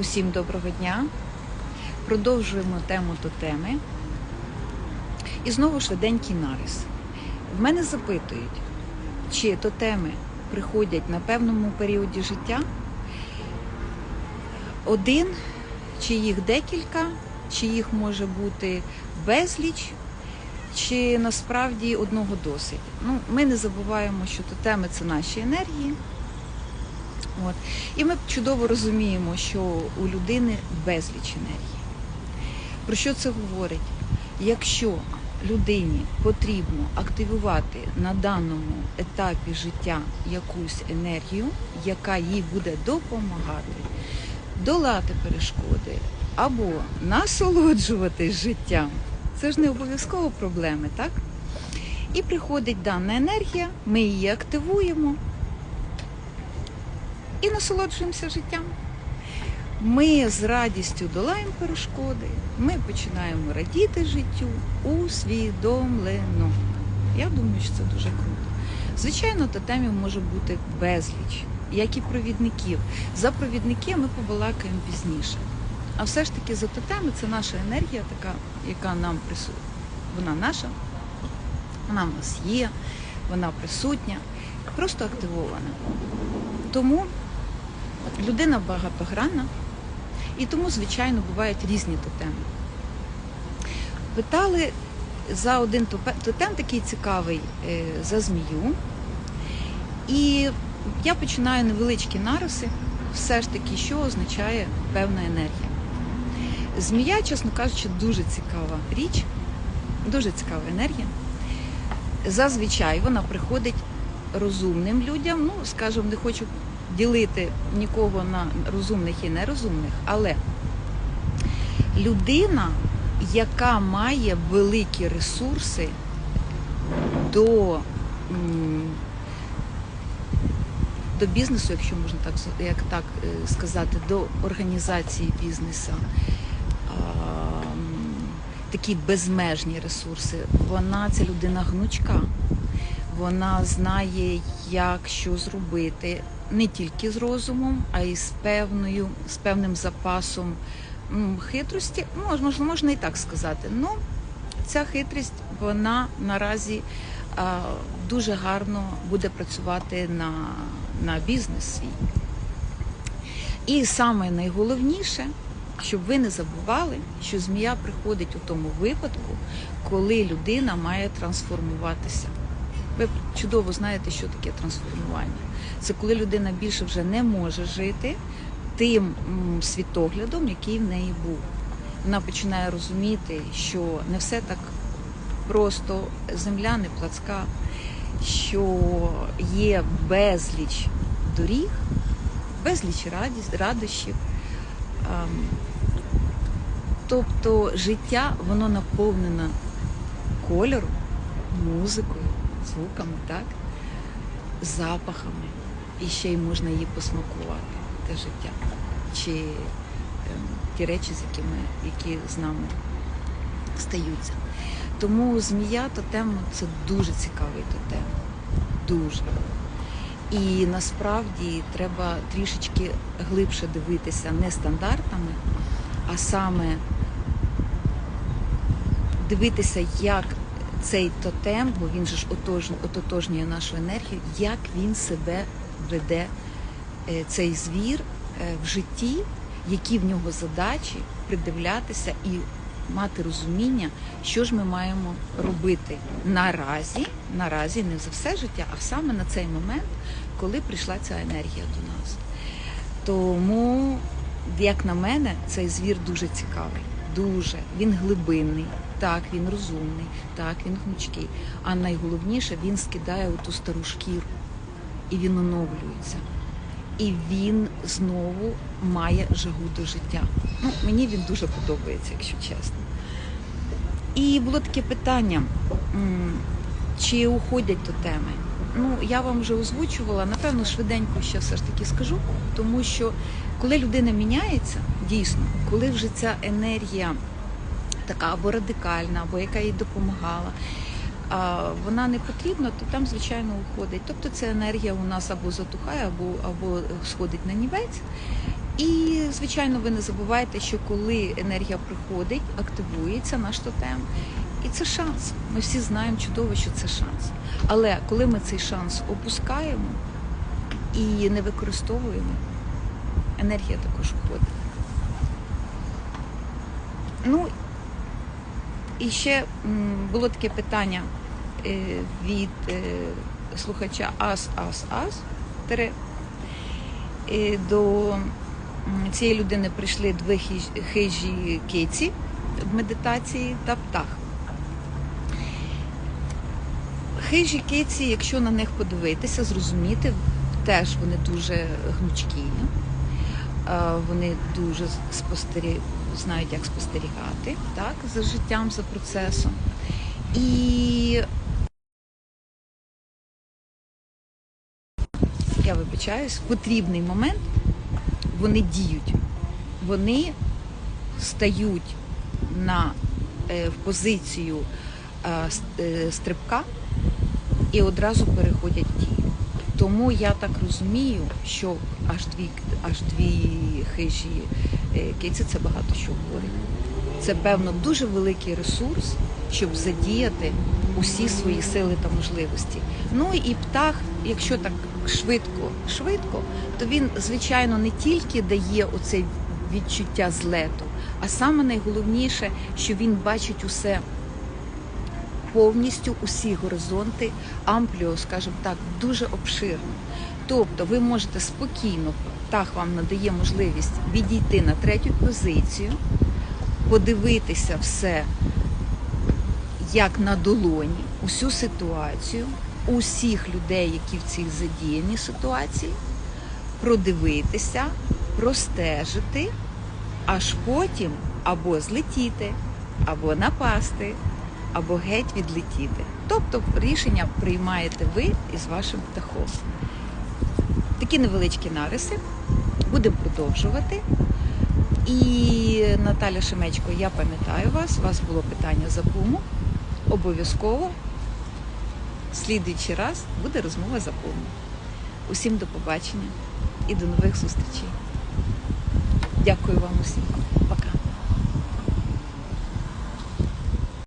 Усім доброго дня. Продовжуємо тему тотеми. І знову швиденький нарис. В мене запитують, чи тотеми приходять на певному періоді життя. Один, чи їх декілька, чи їх може бути безліч, чи насправді одного досить. Ну, Ми не забуваємо, що тотеми це наші енергії. От. І ми чудово розуміємо, що у людини безліч енергії. Про що це говорить? Якщо людині потрібно активувати на даному етапі життя якусь енергію, яка їй буде допомагати долати перешкоди або насолоджуватись життям, це ж не обов'язково проблеми, так? І приходить дана енергія, ми її активуємо і насолоджуємося життям. Ми з радістю долаємо перешкоди, ми починаємо радіти життю усвідомлено. Я думаю, що це дуже круто. Звичайно, тотемів може бути безліч, як і провідників. За провідники ми побалакаємо пізніше. А все ж таки за тотеми це наша енергія, така, яка нам присутня. Вона наша, вона в нас є, вона присутня, просто активована. Тому людина багатогранна, і тому, звичайно, бувають різні тотеми. Питали за один тотем, такий цікавий, е, за змію. І я починаю невеличкі нариси, все ж таки, що означає певна енергія. Змія, чесно кажучи, дуже цікава річ, дуже цікава енергія. Зазвичай вона приходить розумним людям, ну, скажімо, не хочу ділити нікого на розумних і нерозумних, але людина, яка має великі ресурси до до бізнесу, якщо можна так як так сказати, до організації бізнесу, такі безмежні ресурси, вона ця людина гнучка. Вона знає, як що зробити не тільки з розумом, а й з певною, з певним запасом хитрості. Можна, можна і так сказати. Ну, ця хитрість вона наразі а, дуже гарно буде працювати на, на бізнес свій. І саме найголовніше, щоб ви не забували, що змія приходить у тому випадку, коли людина має трансформуватися. Ви чудово знаєте, що таке трансформування. Це коли людина більше вже не може жити тим світоглядом, який в неї був. Вона починає розуміти, що не все так просто земля не плацка, що є безліч доріг, безліч радощів. Тобто життя воно наповнено кольором, музикою, звуками, так? запахами. І ще й можна її посмакувати, те життя. Чи е, ті речі, з якими, які з нами стаються. Тому змія тотем це дуже цікавий тотем. Дуже. І насправді треба трішечки глибше дивитися не стандартами, а саме дивитися, як цей тотем, бо він же ж ототожнює нашу енергію, як він себе веде, е, цей звір е, в житті, які в нього задачі придивлятися і мати розуміння, що ж ми маємо робити наразі, наразі не за все життя, а саме на цей момент, коли прийшла ця енергія до нас. Тому, як на мене, цей звір дуже цікавий. Дуже він глибинний, так він розумний, так він гнучкий. А найголовніше він скидає у ту стару шкіру і він оновлюється. І він знову має жагу до життя. Ну, Мені він дуже подобається, якщо чесно. І було таке питання, чи уходять до теми. Ну, я вам вже озвучувала, напевно, швиденько ще все ж таки скажу, тому що коли людина міняється, дійсно, коли вже ця енергія така або радикальна, або яка їй допомагала, вона не потрібна, то там, звичайно, уходить. Тобто ця енергія у нас або затухає, або, або сходить на нівець. І, звичайно, ви не забувайте, що коли енергія приходить, активується наш тотем. І це шанс. Ми всі знаємо чудово, що це шанс. Але коли ми цей шанс опускаємо і не використовуємо, енергія також уходить. Ну і ще було таке питання е, від е, слухача Ас Ас Ас е, до цієї людини прийшли дві хижі киці в медитації та птах. Хижі киці, якщо на них подивитися, зрозуміти, теж вони дуже гнучкі, вони дуже спостері... знають, як спостерігати так, за життям, за процесом. І я вибачаюсь, в потрібний момент вони діють. Вони стають на, е, в позицію е, е, стрибка і одразу переходять в дію. Тому я так розумію, що аж дві, аж дві хижі е, киці це багато що говорить. Це, певно, дуже великий ресурс, щоб задіяти усі свої сили та можливості. Ну і птах, якщо так швидко, швидко, то він, звичайно, не тільки дає оце відчуття злету, а саме найголовніше, що він бачить усе повністю усі горизонти, ампліо, скажімо так, дуже обширно. Тобто ви можете спокійно, птах вам надає можливість відійти на третю позицію, подивитися все як на долоні, усю ситуацію, усіх людей, які в цій задіяні ситуації, продивитися, простежити, аж потім або злетіти, або напасти, або геть відлетіти. Тобто рішення приймаєте ви із вашим птахом. Такі невеличкі нариси. Будемо продовжувати. І Наталя Шемечко, я пам'ятаю вас, у вас було питання за пуму. Обов'язково в слідуючий раз буде розмова за пуму. Усім до побачення і до нових зустрічей. Дякую вам усім.